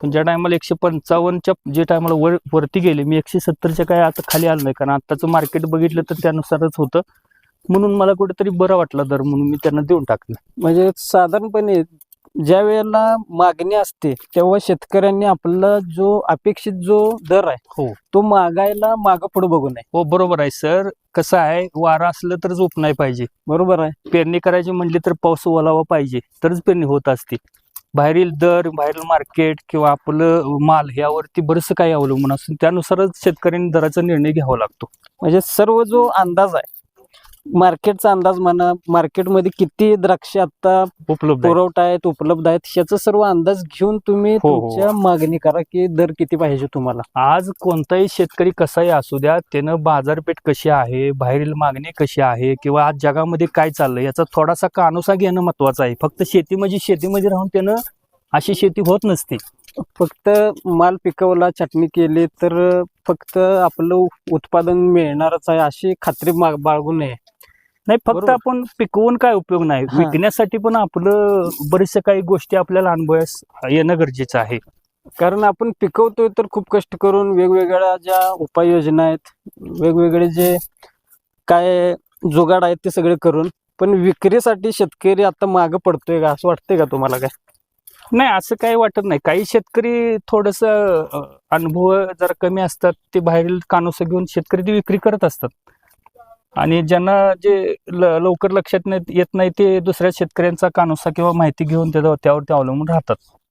पण ज्या टायमाला एकशे पंचावन्नच्या जे टायमाला वर वरती गेले मी एकशे सत्तरच्या काय आता खाली आलो नाही कारण आत्ताचं मार्केट बघितलं तर त्यानुसारच होतं. म्हणून मला कुठेतरी बरं वाटलं दर म्हणून मी त्यांना देऊन टाकलं. म्हणजे साधारणपणे ज्या वेळेला मागणी असते तेव्हा शेतकऱ्यांनी आपला जो अपेक्षित जो दर आहे हो. तो मागायला मागं पुढे बघू नये. हो बरोबर आहे सर. कसं आहे वारा असलं तर झोप नाही पाहिजे. बरोबर आहे. पेरणी करायची म्हणली तर पाऊस ओलावा पाहिजे तरच पेरणी होत असते बाहेरील दर बाहेरील मार्केट किंवा आपलं माल यावरती बरंच काही अवलंबून असून त्यानुसारच शेतकऱ्यांनी दराचा निर्णय घ्यावा लागतो. म्हणजे सर्व जो अंदाज आहे मार्केटचा अंदाज म्हणा मार्केटमध्ये किती द्राक्ष आता उपलब्ध आहे. पुरवठा आहेत उपलब्ध आहेत ह्याचा सर्व अंदाज घेऊन तुम्ही हो, हो. तुमच्या मागणी करा की दर किती पाहिजे तुम्हाला आज कोणताही शेतकरी कसाही असू द्या त्यानं बाजारपेठ कशी आहे बाहेरील मागणी कशी आहे किंवा आज जगामध्ये काय चाललंय याचा थोडासा कानोसा घेणं महत्वाचं आहे फक्त शेती म्हणजे शेतीमध्ये राहून त्यानं अशी शेती होत नसते फक्त माल पिकवला चटणी केली तर फक्त आपलं उत्पादन मिळणारच आहे अशी खात्री मा- बाळगू नये नाही फक्त बरोबर. आपण पिकवून काय उपयोग नाही. हा. विकण्यासाठी पण आपलं बरेचशा काही गोष्टी आपल्याला अनुभवास येणं गरजेचं आहे. कारण आपण पिकवतोय तर खूप कष्ट करून वेगवेगळ्या ज्या उपाययोजना आहेत वेगवेगळे जे काय जुगाड आहेत ते सगळे करून पण विक्रीसाठी शेतकरी आता मागं पडतोय का? असं वाटतंय का तुम्हाला काय? नाही असं काही वाटत नाही. काही शेतकरी थोडस अनुभव जरा कमी असतात ते बाहेरील कानोसं घेऊन शेतकरी ती विक्री करत असतात. आणि ज्यांना जे ल- लवकर लक्षात नाही येत नाही ते दुसऱ्या शेतकऱ्यांचा कानुसा किंवा माहिती घेऊन त्याच्यावर त्यावरती अवलंबून राहतात.